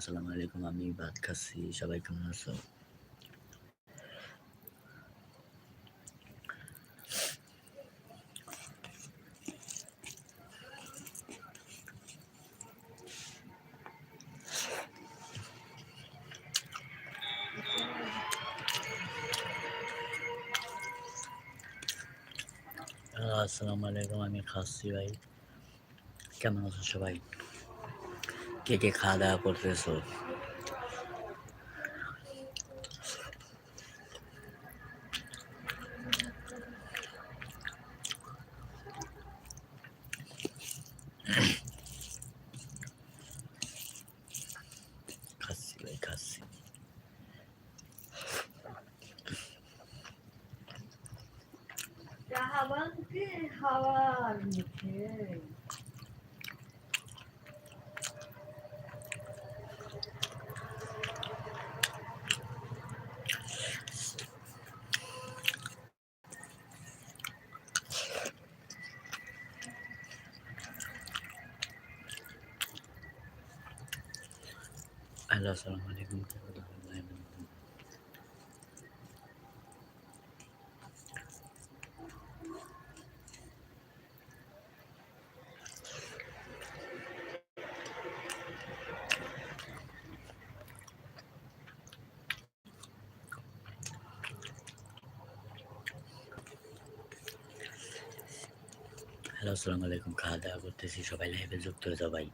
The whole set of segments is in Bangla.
আসসালামু আলাইকুম, আমি ভাত খাচ্ছি। সবাই কেমন আছো? আসসালামু আলাইকুম, আমি খাচ্ছি ভাই। কেমন আছো সবাই? কে কে খাওয়া দাওয়া করতেছো? হাওয়ার মুখে। হ্যালো আসসালামু হ্যালো আসসালামু আলাইকুম। খাওয়া দাওয়া করতেছি সবাই লাইভে যুক্ত হয়ে যাও ভাই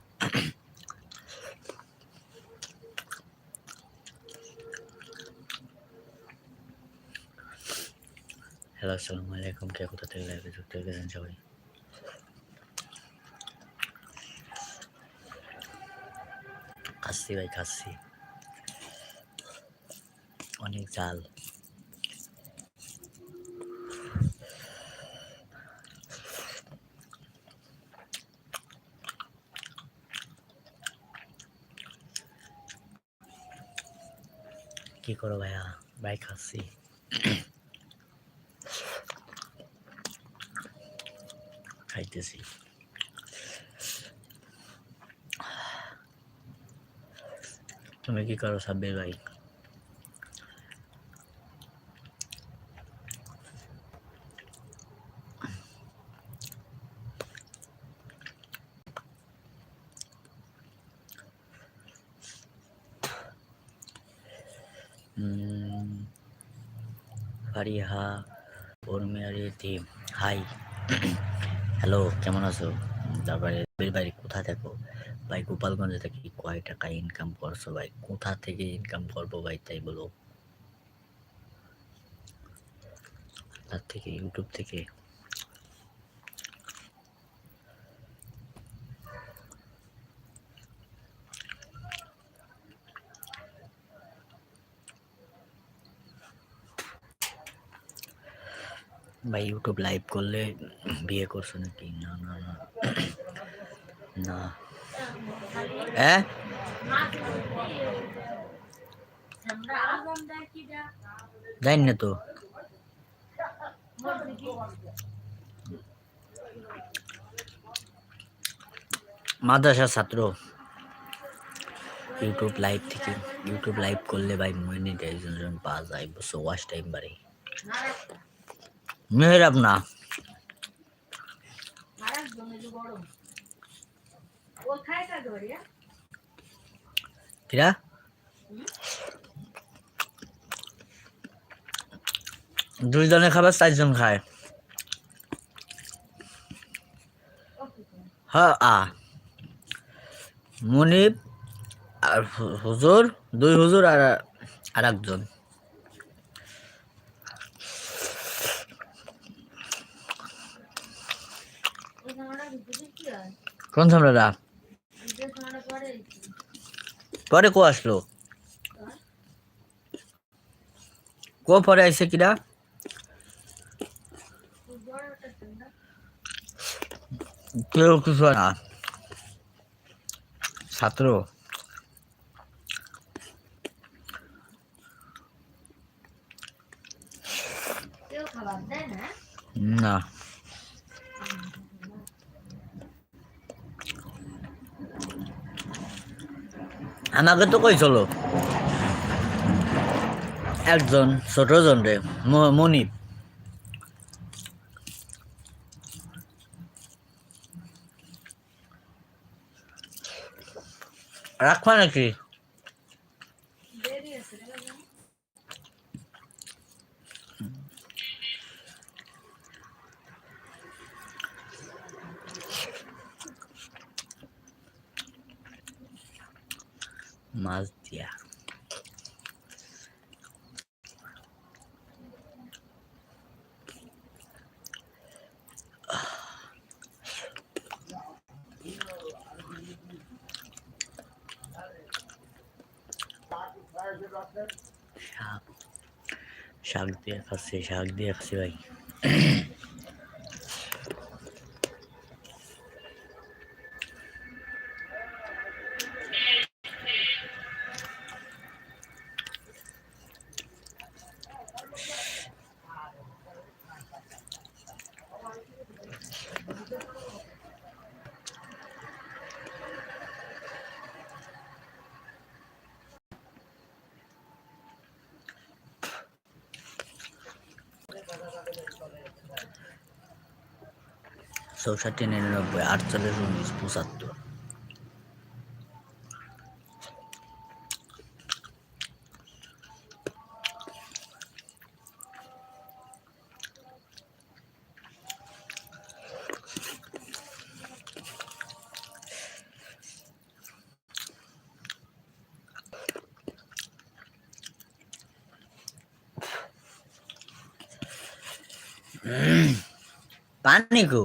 হ্যালো, আসসালামু আলাইকুম। কে কোথা থেকে লাইভে যুক্ত হয়ে গেছেন সবাই? খাচ্ছি ভাই খাচ্ছি অনেক জাল কি করো ভাইয়া? ভাই খাচ্ছি খাইতেছি তুমি কি করো সাব্বির ভাই উম, ফারিহা উর্মিয়ারি টিম হাই Hello, কেমন আছো? তারপরে বাড়ি কোথা থাকো ভাই, গোপালগঞ্জে থেকে কয় টাকা ইনকাম করছ ভাই? কোথা থেকে ইনকাম করব ভাই, তাই বলো। তার থেকে? ইউটিউব থেকে? ভাই ইউটিউব লাইভ করলে বিয়ে করছ নাকি? না না না। না। হ্যাঁ? জানি না তো। মাদ্রাসার ছাত্র। ইউটিউব লাইভ থেকে ইউটিউব লাইভ করলে ভাই মনিটাইজেশন পাওয়া যায়। বুঝছ ওয়াচ টাইম বাড়ে। মেহরাব না। দুইজনে খাবার চারজন খায়। হ্যাঁ আ। মনিব আর হু- হুজুর, দুই হুজুর আর আর একজন ওই জামাটা ভিতরে কি হয় কোন জামাটা পরে কো আসলো। কো পরে কিরা? একটা ঠান্ডা কেউ কিছু না? ছাত্র না। আমাকে তো কইছিল একজন ছোটজন রে মনিপ রাখবা নাকি দেরি আছে রে বাবা। মাছ দিয়া শাক শাক দিয়ে খাচ্ছি শাক দিয়ে খাচ্ছি ভাই চৌষট্টি নিরানব্বই আটচল্লিশ উনিশ পঁচাত্তর পানি গো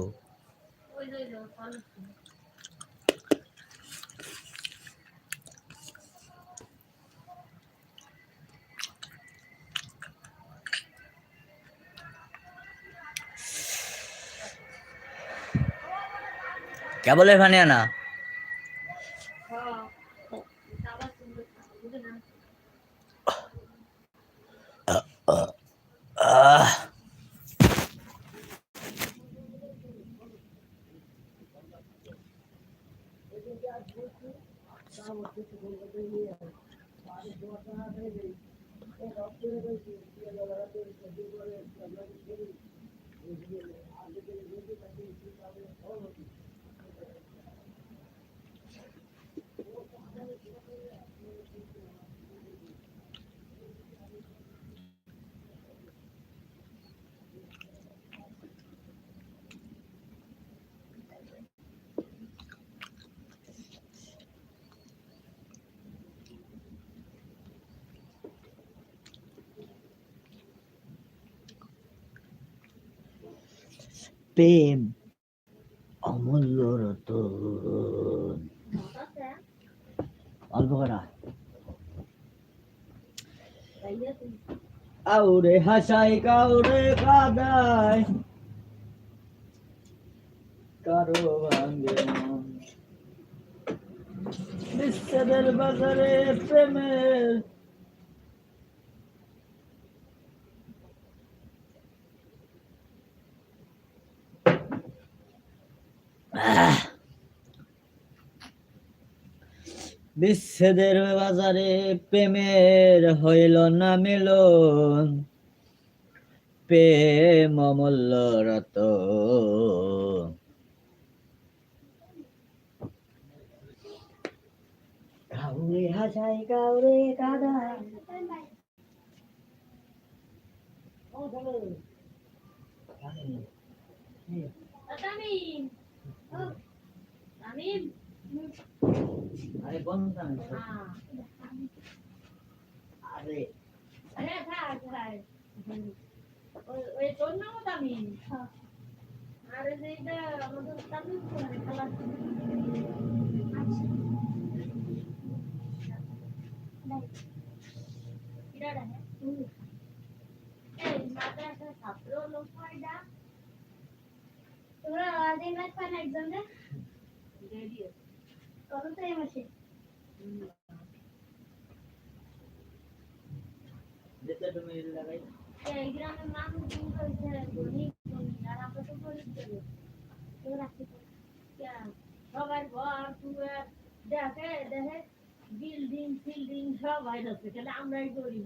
কেবলের পানি আনা হ্যাঁ। আবার সুন্দর প্রেম অমূল্য রতন? অল্প করা। আউরে হাসাই কাউরে কাদায় কারও মন বিচ্ছেদের বাজারে প্রেমের বিচ্ছেদের বাজারে প্রেমের হইল না মিলন প্রেম অমূল্য রত কাউরে হাসাই কাউরে কাদায় ও, তামিম। ও, তামিম। আরে বন্ধ। আরে আরে, থাক, থাক। ওই- ওই তোর? আরে আমাদের করে খেলা একজন রে আছে। কত তো এই মাসে যেতে তুমি লাগাই এই গ্রামের মানুষ কিন্তু হচ্ছে ধনী ধনী, আর আমরা তো গরিব গরিব। তোমরা রাখতে গরিব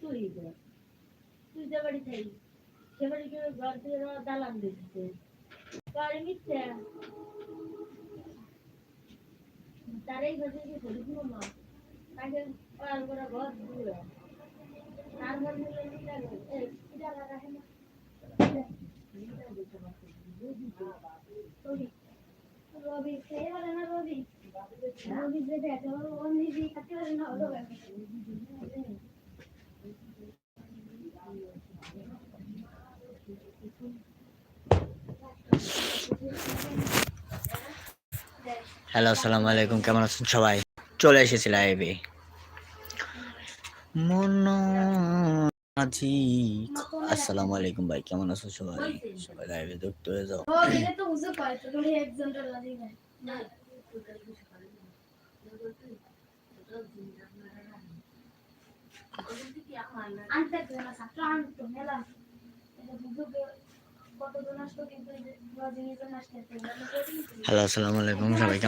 গরিব তুই যে বাড়ি থাই সে বাড়ি কেউ ঘর থেকে দালান দিচ্ছে বাড়ি মিথ্যে তারাই ঘর ঘুরে ঘুরো মা তাকে পাল করে ঘর দূরে তার ঘর মিলে এই এটা রাখে না রবি খেয়ে বলে না রবি রবি যে দেখে অন্য দিয়ে খাতে পারে না হলো হ্যালো, আসসালামু আলাইকুম, কেমন আছেন সবাই? চলে এসেছি লাইভে মনাজি আসসালামু আলাইকুম ভাই, কেমন আছো সবাই? সবাই লাইভে যুক্ত হয়ে যাও। আনতে না, ছাত্র আনতো, মেলা। হ্যালো আসসালামু আলাইকুম সবাই